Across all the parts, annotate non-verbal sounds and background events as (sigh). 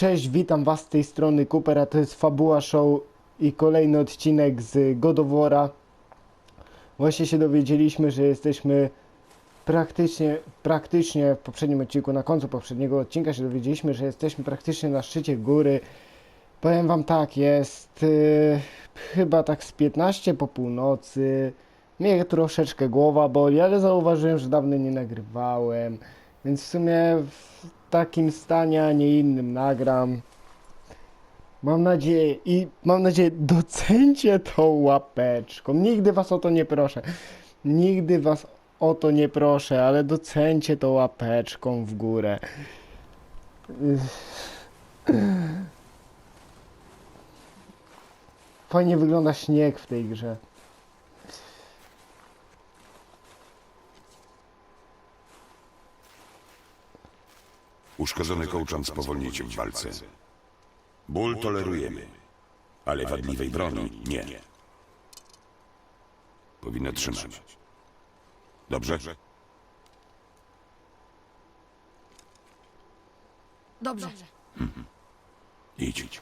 Cześć, witam was z tej strony Cooper, a to jest Fabuła Show i kolejny odcinek z Godowora. Właśnie się dowiedzieliśmy, że jesteśmy praktycznie, praktycznie w poprzednim odcinku, na końcu poprzedniego odcinka się dowiedzieliśmy, że jesteśmy praktycznie na szczycie góry. Powiem wam tak, jest yy, chyba tak z 15 po północy. Mnie troszeczkę głowa boli, ale zauważyłem, że dawno nie nagrywałem. Więc w sumie takim stanie, a nie innym nagram. Mam nadzieję i mam nadzieję, docencie tą łapeczką. Nigdy was o to nie proszę. Nigdy was o to nie proszę, ale docencie tą łapeczką w górę. Fajnie wygląda śnieg w tej grze. Uszkodzony kołczan spowolni cię w walce. Ból tolerujemy, ale wadliwej broni nie. Powinno trzymać. Dobrze? Dobrze. Idź.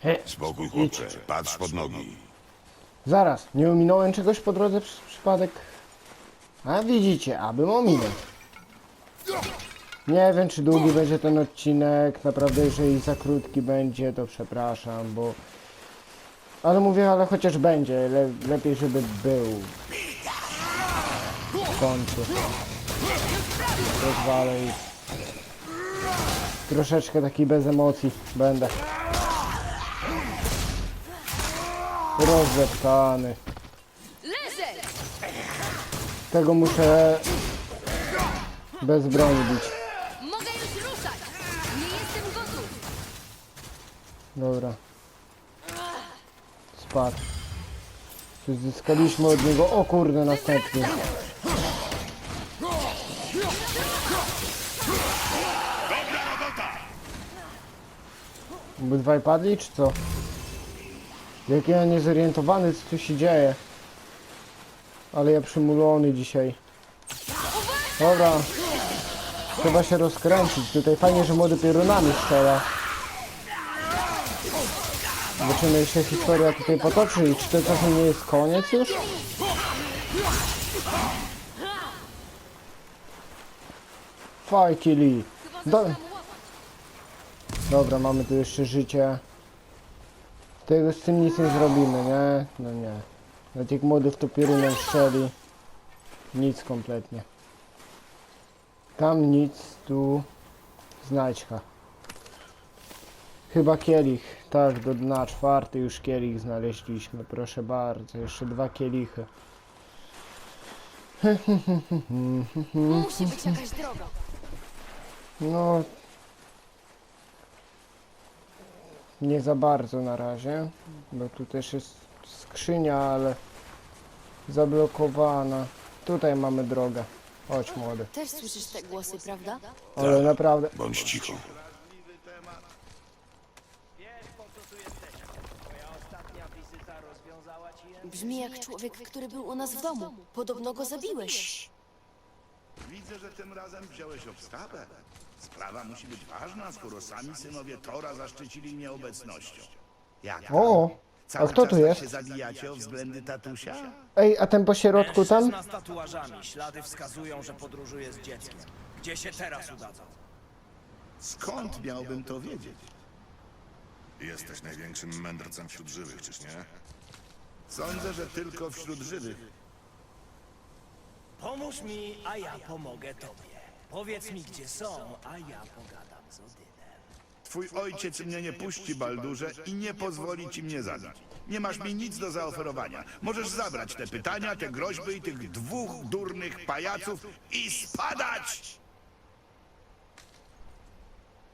He, Spokój, chłopcze. Patrz pod nogi. zaraz, nie ominąłem czegoś po drodze przy przypadek? A widzicie, abym ominął. Nie wiem, czy długi będzie ten odcinek. Naprawdę, jeżeli za krótki będzie, to przepraszam, bo... Ale mówię, ale chociaż będzie. Le lepiej, żeby był. W końcu. Rozwalę i... Troszeczkę taki bez emocji będę. Rozdeptany. Tego muszę bez broni bić. Mogę już ruszać! Nie jestem gotów! Dobra. Spadł. Czy zyskaliśmy od niego? O kurde, następny. Obydwaj padli, czy co? Jak ja niezorientowany, co tu się dzieje. Ale ja przymulony dzisiaj. Dobra. Trzeba się rozkręcić. Tutaj fajnie, że młody piorunami strzela. Zobaczymy, jak się historia tutaj potoczy i czy to czasem nie jest koniec już? Fajki Lee. Do... Dobra, mamy tu jeszcze życie. Tego z tym nic nie zrobimy, nie? No nie. Nawet jak młody w to piorunem strzeli. Nic kompletnie. Tam nic, tu znajdźka. Chyba kielich. Tak, do dna czwarty już kielich znaleźliśmy. Proszę bardzo, jeszcze dwa kielichy. Musi być jakaś droga. No. Nie za bardzo na razie. Bo tu też jest skrzynia, ale zablokowana. Tutaj mamy drogę. Chodź młody. Też słyszysz te głosy, prawda? Ale naprawdę. Bądź cicho. Brzmi jak człowiek, który był u nas w domu. Podobno go zabiłeś. Widzę, że tym razem wziąłeś obstawę. Sprawa musi być ważna, skoro sami synowie Tora zaszczycili mnie obecnością. Jak? O! A Cały kto czas tu tak jest? się zabijacie o względy tatusia? Ej, a ten po środku tam? Mężczyzna z tatuażami. Ślady wskazują, że podróżuje z dzieckiem. Gdzie się teraz udadzą? Skąd miałbym to wiedzieć? Jesteś największym mędrcem wśród żywych, czyż nie? Sądzę, że tylko wśród żywych. Pomóż mi, a ja pomogę tobie. Powiedz mi, gdzie są, a ja pogadam z Odynem. Twój ojciec mnie nie puści, Baldurze, i nie pozwoli ci mnie zabić. Nie masz mi nic do zaoferowania. Możesz zabrać te pytania, te groźby i tych dwóch durnych pajaców i spadać!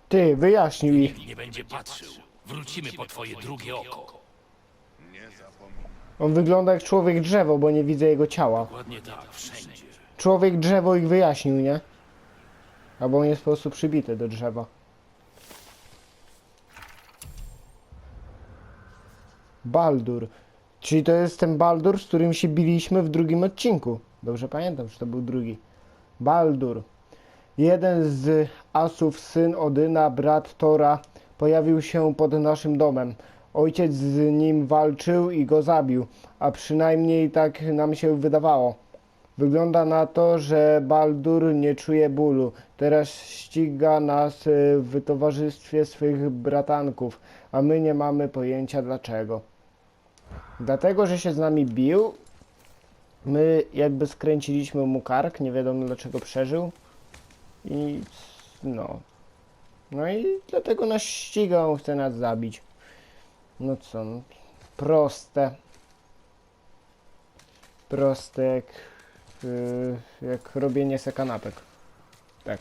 Ty, wyjaśnił ich. nie będzie patrzył. Wrócimy po twoje drugie oko. On wygląda jak człowiek drzewo, bo nie widzę jego ciała. Dokładnie tak, wszędzie. Człowiek drzewo ich wyjaśnił, nie? Albo on jest po prostu przybity do drzewa. Baldur. Czyli to jest ten Baldur, z którym się biliśmy w drugim odcinku. Dobrze pamiętam, że to był drugi. Baldur. Jeden z asów, syn Odyna, brat Tora, pojawił się pod naszym domem. Ojciec z nim walczył i go zabił, a przynajmniej tak nam się wydawało. Wygląda na to, że Baldur nie czuje bólu. Teraz ściga nas y, w towarzystwie swych bratanków, a my nie mamy pojęcia dlaczego. Dlatego, że się z nami bił, my jakby skręciliśmy mu kark, nie wiadomo dlaczego przeżył. I no. No i dlatego nas ściga, on chce nas zabić. No co, no, proste. Proste jak, yy, jak robienie se kanapek. Tak.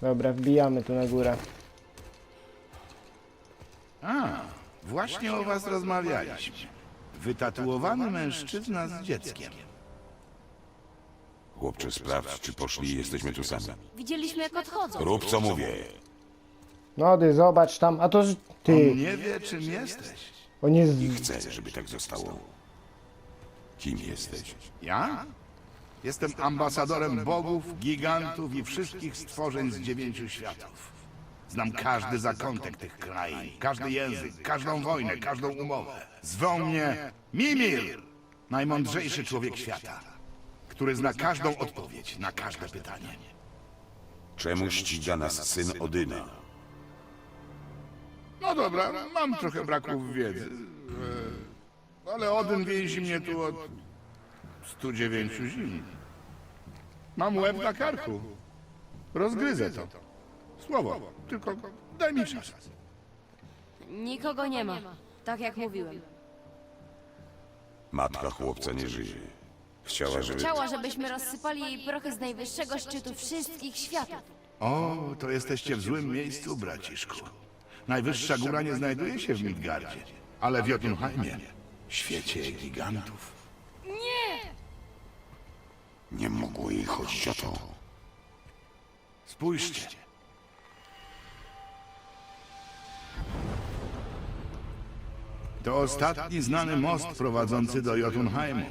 Dobra, wbijamy tu na górę. A, właśnie o was rozmawialiśmy. Wytatuowany mężczyzna z dzieckiem. Chłopcze, sprawdź, czy poszli i jesteśmy tu sami. Widzieliśmy, jak odchodzą. Rób co mówię. No ty zobacz tam, a to On ty, nie wie, czym jesteś. on jest... I chcę, żeby tak zostało. Kim jesteś? Ja? Jestem ambasadorem bogów, gigantów i wszystkich stworzeń z dziewięciu światów. Znam każdy zakątek tych krain, każdy język, każdą wojnę, każdą umowę. Zwą mnie Mimir, najmądrzejszy człowiek świata, który zna każdą odpowiedź na każde pytanie. Czemu ściga nas syn Odyna? No dobra, mam trochę braków wiedzy, e, ale Odyn więzi mnie tu od 109 zim. Mam łeb na karku. Rozgryzę to. Słowo, tylko daj mi czas. Nikogo nie ma. Tak jak mówiłem. Matka chłopca nie żyje. Chciała, żeby... Chciała, żebyśmy rozsypali jej prochy z najwyższego szczytu wszystkich światów. O, to jesteście w złym miejscu, braciszku. Najwyższa góra nie znajduje się w Midgardzie, ale w Jotunheimie, świecie gigantów. Nie mogło jej chodzić o to. Spójrzcie. To ostatni znany most prowadzący do Jotunheimu.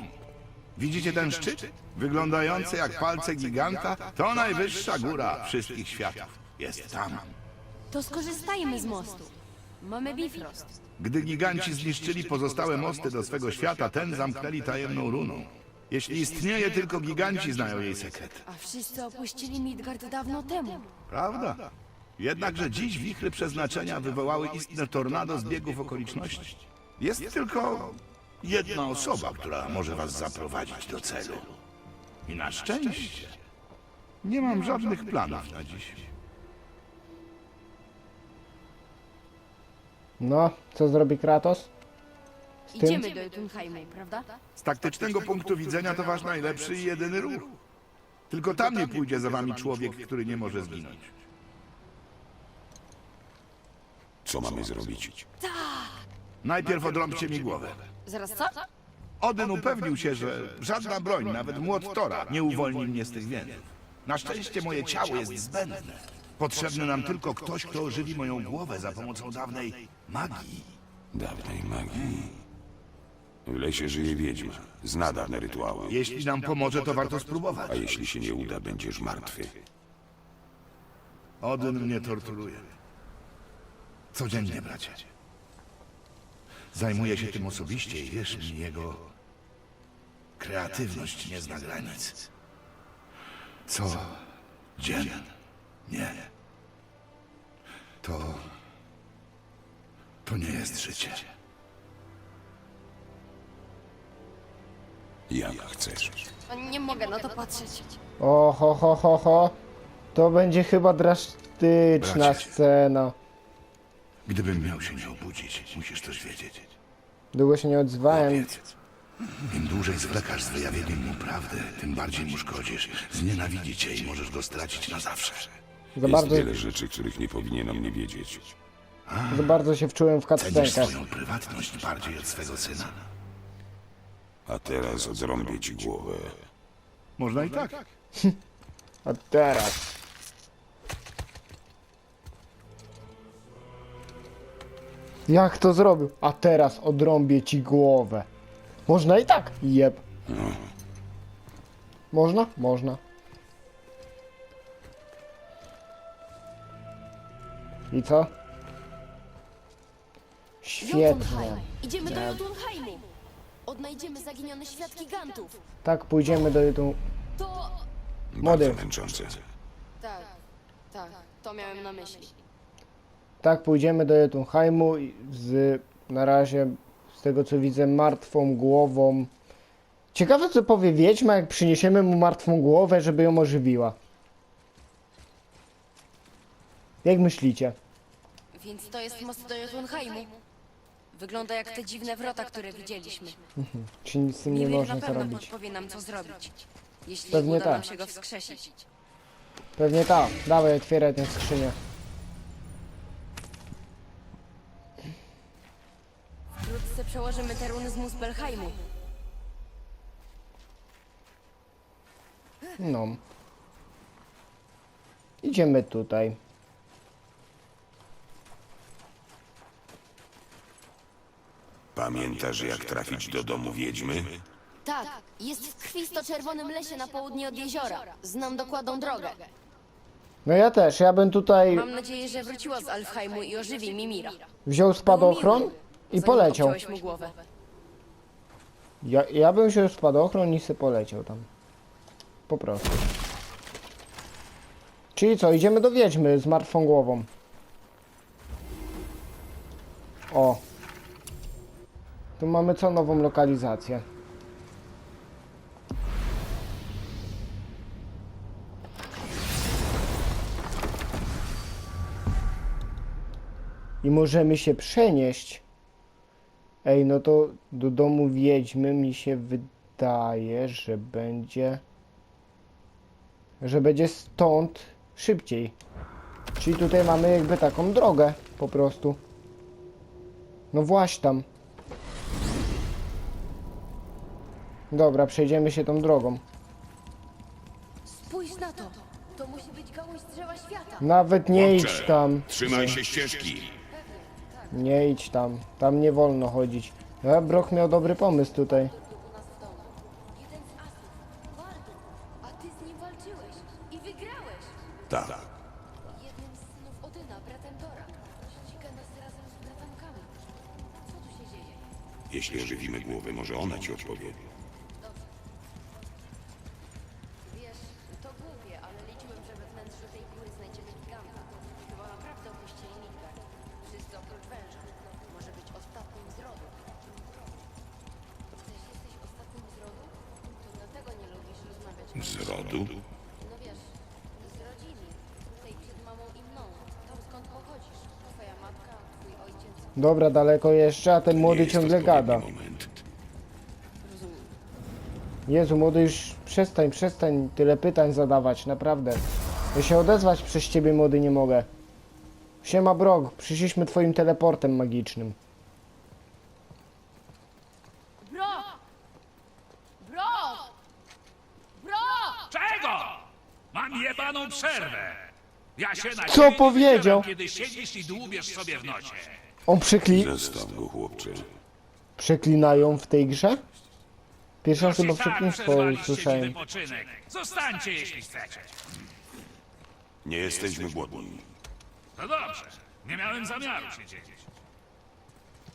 Widzicie ten szczyt? Wyglądający jak palce giganta? To najwyższa góra wszystkich światów. Jest tam. To skorzystajmy z mostu. Mamy Bifrost. Gdy giganci zniszczyli pozostałe mosty do swego świata, ten zamknęli tajemną runą. Jeśli istnieje, tylko giganci znają jej sekret. A wszyscy opuścili Midgard dawno temu. Prawda? Jednakże dziś wichry przeznaczenia wywołały istne tornado z biegów okoliczności. Jest tylko jedna osoba, która może was zaprowadzić do celu. I na szczęście nie mam żadnych planów na dziś. No, co zrobi Kratos? tym? Idziemy do Jotunheimu, prawda? Z taktycznego punktu widzenia to wasz najlepszy i jedyny ruch. Tylko tam nie pójdzie za wami człowiek, który nie może zginąć. Co mamy zrobić? Najpierw odrąbcie mi głowę. Zaraz co? Odyn upewnił się, że żadna broń, nawet młot Tora, nie uwolni mnie z tych więzów. Na szczęście moje ciało jest zbędne. Potrzebny nam tylko ktoś, kto ożywi moją głowę za pomocą dawnej magii. Dawnej magii. W lesie żyje wiedźma. Zna dawne rytuały. Jeśli nam pomoże, to warto spróbować. A jeśli się nie uda, będziesz martwy. Odyn mnie torturuje. Codziennie, bracie. Zajmuję się tym osobiście i wierz mi, jego kreatywność nie zna granic. Co dzień, nie. To... To nie jest życie. Jak chcesz. Nie mogę na to patrzeć. O, ho, ho, ho, ho. To będzie chyba drastyczna Bracie. scena. Gdybym miał się nie obudzić, musisz coś wiedzieć. Długo się nie odzywałem. Chłopiec, Im dłużej zwlekasz z wyjawieniem mu prawdy, tym bardziej mu szkodzisz. Znienawidzi cię i możesz go stracić na zawsze. Za Jest bardzo, wiele rzeczy, których nie powinienem nie wiedzieć. za bardzo się wczułem w Cenisz swoją prywatność bardziej od swego syna? A teraz odrąbię ci głowę. Można i tak. (laughs) A teraz. Jak to zrobił? A teraz odrąbię ci głowę. Można i tak. Jeb. Można? Można. I co? Świetnie. Jotunheim. Idziemy do Jotunheimu. Odnajdziemy zaginione świat gigantów. Tak, pójdziemy do tu. To... Młody. Bardzo męczące. Tak, tak, to miałem na myśli. Tak, pójdziemy do Jotunheimu z na razie z tego co widzę martwą głową. Ciekawe co powie Wiedźma, jak przyniesiemy mu martwą głowę, żeby ją ożywiła. Jak myślicie? Więc to jest most do Jotunheimu. Wygląda jak te dziwne wrota, które widzieliśmy. Czy nic z tym nie Mimir można na pewno zrobić? podpowie nam, co zrobić. Jeśli Pewnie uda nam tak. się go wskrzesić. Pewnie tak. Dawaj, otwieraj tę skrzynię. Przełożymy te runy z Muspelheimu. No. Idziemy tutaj. Pamiętasz, jak trafić do domu wiedźmy? Tak, jest w krwisto-czerwonym lesie na południe od jeziora. Znam dokładną drogę. No ja też, ja bym tutaj Mam nadzieję, że wróciła z Alfheimu i ożywi Mimira. wziął spadochron i poleciał. obciąłeś mu głowę. Ja, ja bym wziął spadochron i se poleciał tam. Po prostu. Czyli co, idziemy do wiedźmy z martwą głową. O. Tu mamy co nową lokalizację. I możemy się przenieść. Ej, no to do domu wiedźmy mi się wydaje, że będzie. Że będzie stąd szybciej. Czyli tutaj mamy jakby taką drogę po prostu. No właśnie tam. Dobra, przejdziemy się tą drogą. Spójrz na to. To musi być gałąź drzewa świata. Nawet nie idź Chłopcze, tam. Trzymaj się ścieżki. Nie idź tam. Tam nie wolno chodzić. Ja, Broch miał dobry pomysł tutaj. u nas w domu. Jeden z asów, Bardu. A ty z nim walczyłeś i wygrałeś. Tak. Jednym z synów Odyna, bratem Tora. Ściga nas razem z bratankami. Co tu się dzieje? Jeśli ożywimy głowę, może ona ci odpowie. Wiesz, to głupie, ale liczyłem, że we wnętrzu tej góry znajdziemy giganta. Chyba naprawdę opuścili Midgard. Wszyscy oprócz węża. Może być ostatnim z rodu. Też jesteś ostatnim z rodu? To dlatego nie lubisz rozmawiać o Z rodu? No wiesz, z rodziny. Tutaj przed mamą i mną. Tam skąd pochodzisz. Twoja matka, twój ojciec. Dobra, daleko jeszcze, a ten młody jest ciągle odpowiedni gada. Moment. Rozumiem. Jezu, młody już przestań, przestań tyle pytań zadawać, naprawdę. Ja się odezwać przez ciebie, młody, nie mogę. Siema, Brog, przyszliśmy twoim teleportem magicznym. Bro! Bro! Bro! Czego? Mam jebaną przerwę. Ja się na Co ciebie nie powiedział? Kiedy siedzisz i dłubiesz sobie w nocie. On przekli... Zostaw go, chłopcze. Przeklinają w tej grze? Pierwszy raz chyba i tak przekleństwo przezwaliście ci słyszałem. wypoczynek. Zostańcie, jeśli chcecie. Nie jesteśmy głodni. No dobrze. Nie miałem zamiaru się dzielić.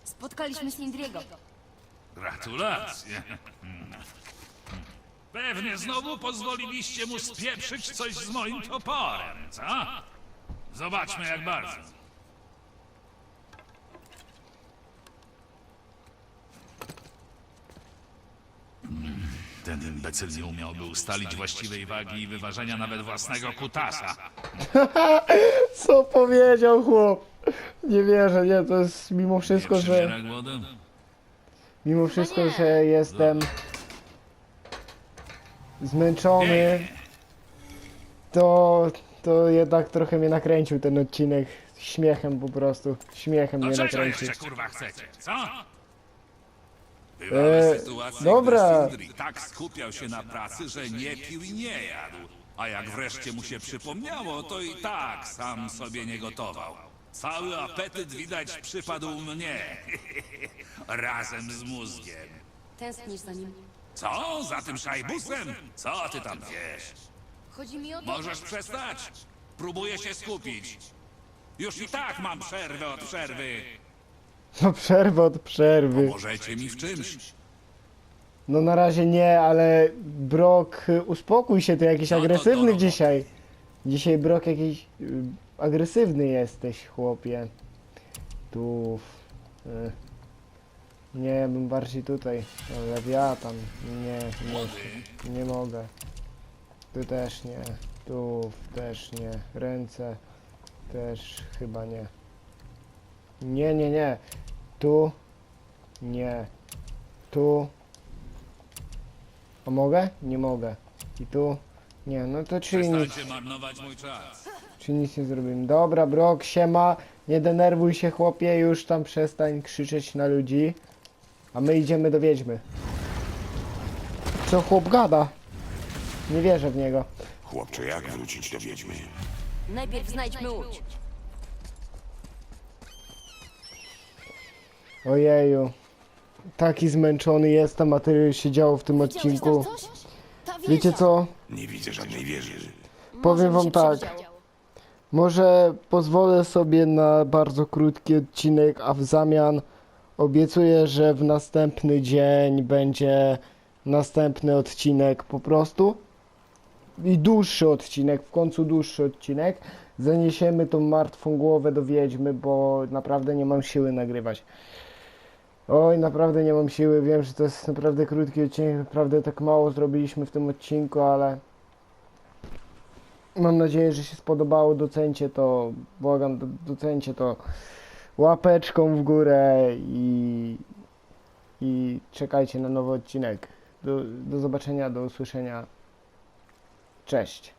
Spotkaliśmy Sindriego. Gratulacje. Pewnie znowu pozwoliliście mu spieprzyć coś z moim toporem, co? Zobaczmy jak bardzo. Ten imbecyl nie umiałby ustalić właściwej wagi i wyważenia nawet własnego kutasa. (laughs) Co powiedział chłop? Nie wierzę, nie, to jest mimo wszystko, że... Mimo wszystko, że jestem zmęczony, to, to jednak trochę mnie nakręcił ten odcinek śmiechem po prostu. Śmiechem No mnie czego nakręcił. jeszcze kurwa chcecie, co? E, dobra, Tak skupiał się na pracy, że nie pił i nie jadł. A jak wreszcie mu się przypomniało, to i tak sam sobie nie gotował. Cały apetyt widać przypadł mnie. (laughs) Razem z mózgiem. Tęsknisz za nim. Co? Za tym szajbusem? Co ty tam wiesz? Chodzi mi o to... Możesz przestać? Próbuję się skupić. Już i tak mam przerwę od przerwy. No przerwę od przerwy. Możecie mi w czymś? No na razie nie, ale Brok, y, uspokój się, ty jakiś No to agresywny roboty. dzisiaj. Dzisiaj Brok jakiś y, agresywny jesteś, chłopie. Tu. Y, nie, ja bym bardziej tutaj. No, Lewiatan. Nie, nie, nie mogę. Tu też nie. Tu też nie. Ręce też chyba nie. Nie, nie, nie. Tu. Nie. Tu. A mogę? Nie mogę. I tu? Nie, no to czyli nic, Przestańcie marnować mój czas. czyli nic nie zrobimy. Dobra, Brok, siema. Nie denerwuj się, chłopie, już tam przestań krzyczeć na ludzi. A my idziemy do wiedźmy. Co chłop gada? Nie wierzę w niego. Chłopcze, jak wrócić do wiedźmy? Najpierw znajdźmy łódź. Ojeju. Taki zmęczony jestem, a tyle się działo w tym odcinku. Wiecie co? Nie widzę żadnej wieży. Powiem wam tak. Może pozwolę sobie na bardzo krótki odcinek, a w zamian obiecuję, że w następny dzień będzie następny odcinek po prostu. I dłuższy odcinek, w końcu dłuższy odcinek. Zaniesiemy tą martwą głowę do wiedźmy, bo naprawdę nie mam siły nagrywać. Oj, naprawdę nie mam siły. Wiem, że to jest naprawdę krótki odcinek, naprawdę tak mało zrobiliśmy w tym odcinku, ale Mam nadzieję, że się spodobało. Docencie to, błagam, do- docencie to łapeczką w górę i, i czekajcie na nowy odcinek. Do, do zobaczenia, do usłyszenia. Cześć.